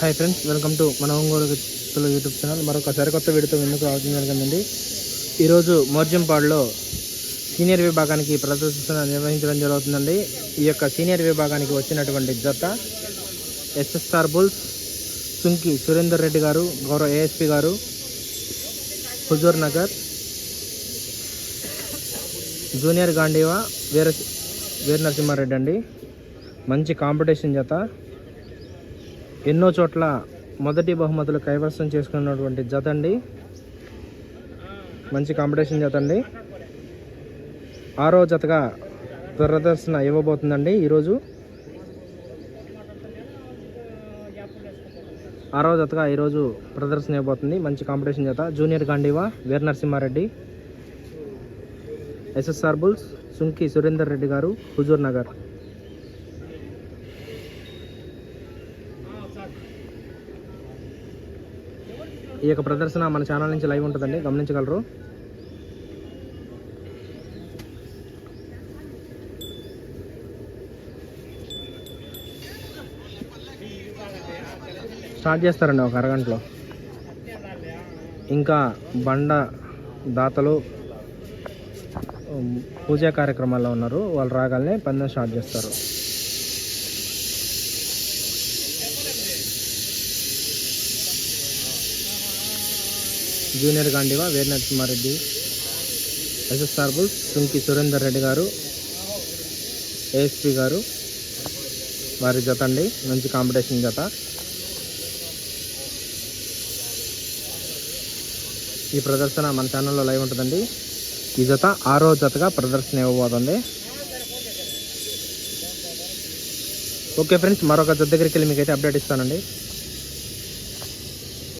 Hi friends welcome to మన ఒంగోలు వ్యక్తుల YouTube channel మరొక సరికొత్త వీడితో ఎందుకు రావడం జరిగిందండి ఈరోజు మోర్జంపాడులో సీనియర్ విభాగానికి ప్రదర్శన నిర్వహించడం జరుగుతుందండి. ఈ యొక్క సీనియర్ విభాగానికి వచ్చినటువంటి జత ఎస్ఎస్ఆర్ బుల్స్ సుంకి సురేందర్ రెడ్డి గారు గౌరవ ఏఎస్పి గారు హుజూర్ నగర్ జూనియర్ గాంధీవా వీర వీర నరసింహారెడ్డి అండి. మంచి కాంపిటీషన్ జత. ఎన్నో చోట్ల మొదటి బహుమతులు కైవసం చేసుకున్నటువంటి జత అండి. మంచి కాంపిటీషన్ జత అండి. ఆరో జతగా ప్రదర్శన ఇవ్వబోతుందండి ఈరోజు. ఆరో జతగా ఈరోజు ప్రదర్శన ఇవ్వబోతుంది. మంచి కాంపిటీషన్ జత. Junior Gandiva Veera Narasimha Reddy SSR bulls Sunki Surender Reddy గారు హుజూర్ నగర్. ఈ యొక్క ప్రదర్శన మన ఛానల్ నుంచి లైవ్ ఉంటుందండి గమనించగలరు. స్టార్ట్ చేస్తారండి ఒక అరగంటలో. ఇంకా బండ దాతలు పూజా కార్యక్రమాల్లో ఉన్నారు వాళ్ళు రాగానే పందెం స్టార్ట్ చేస్తారు. Junior Gandiva Veera Narasimha Reddy SSR bulls Tunki Surender Reddy గారు ఏఎస్పి గారు. వారి జత అండి మంచి కాంపిటీషన్ జత. ఈ ప్రదర్శన మన ఛానల్లో లైవ్ ఉంటుందండి. ఈ జత ఆరో జతగా ప్రదర్శన ఇవ్వబోతుంది. ఓకే ఫ్రెండ్స్ మరొక జత దగ్గరికి వెళ్ళి మీకైతే అప్డేట్ ఇస్తానండి.